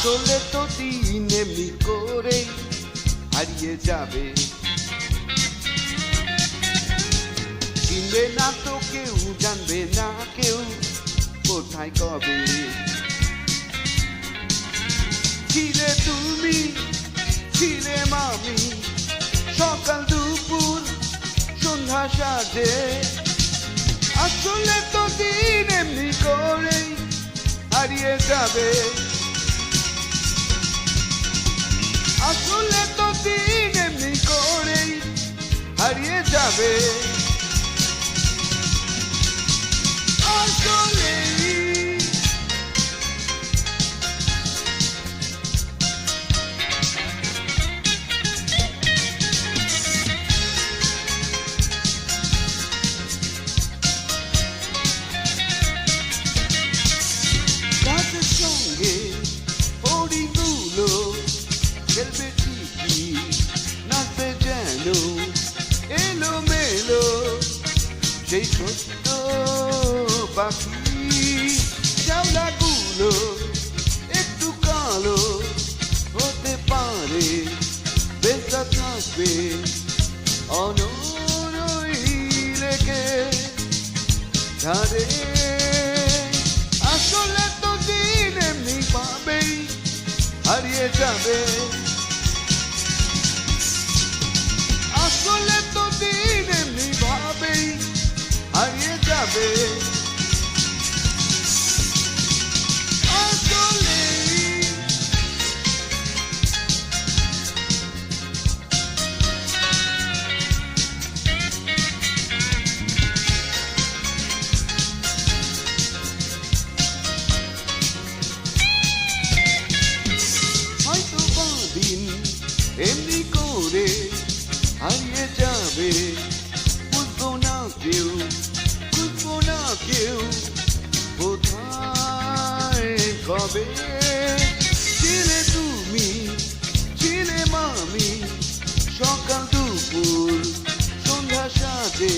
আসলে তো দিন এমনি করেই হারিয়ে যাবে। না তো কেউ, জানবে না কেউ কোথায় কবে। ছিলে তুমি, ছিলে মামি, সকাল, দুপুর, সন্ধ্যা সাজে। আসলে তো দিন এমনি করেই হারিয়ে যাবে। আসলে তো দিন এমনি করেই হারিয়ে যাবে। সেই ছোট্ট পাখি শ্যাওলাগুলো একটু কালো হতে পারে বেঁচে থাকবে অনরই লেগে ধারে আসলে তো দিন এমনি পাবেই হারিয়ে যাবে এমনি করে হারিয়ে যাবে। বুঝব না কেউ, বুঝব না কেউ কোথায়, কবে। ছিলে তুমি, ছিলে মামি, সকাল দুপুর সন্ধ্যা সাজে।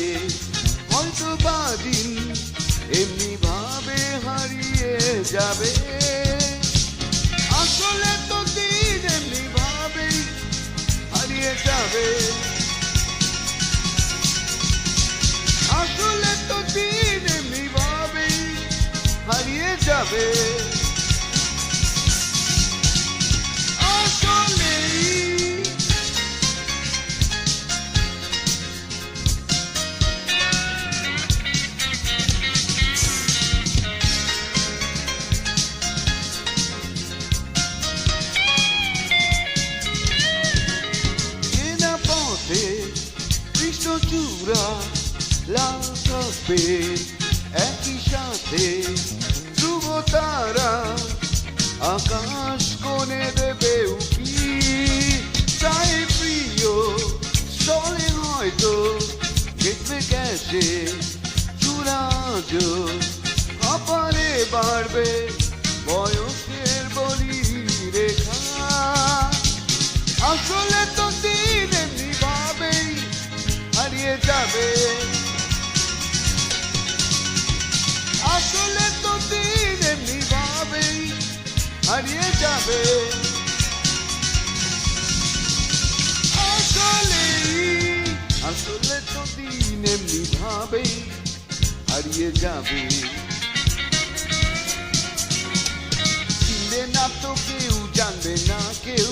হারিয়ে যাবে আসলেই চেনা পথে তারা আকাশ কোণে দেবে উকি। চাই হারিয়ে যাবে। চিনবে না তো কেউ, জানবে না কেউ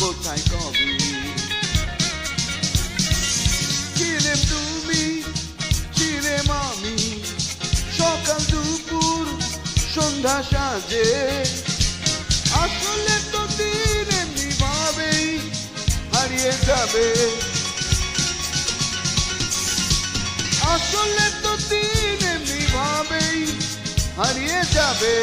কোথায় কবে। ছিলে তুমি ছিলে মামি, সকাল দুপুর, সন্ধ্যা সাজে। আসলে তো দিন এমনি ভাবেই হারিয়ে যাবে। আসলে হারিয়ে যাবে।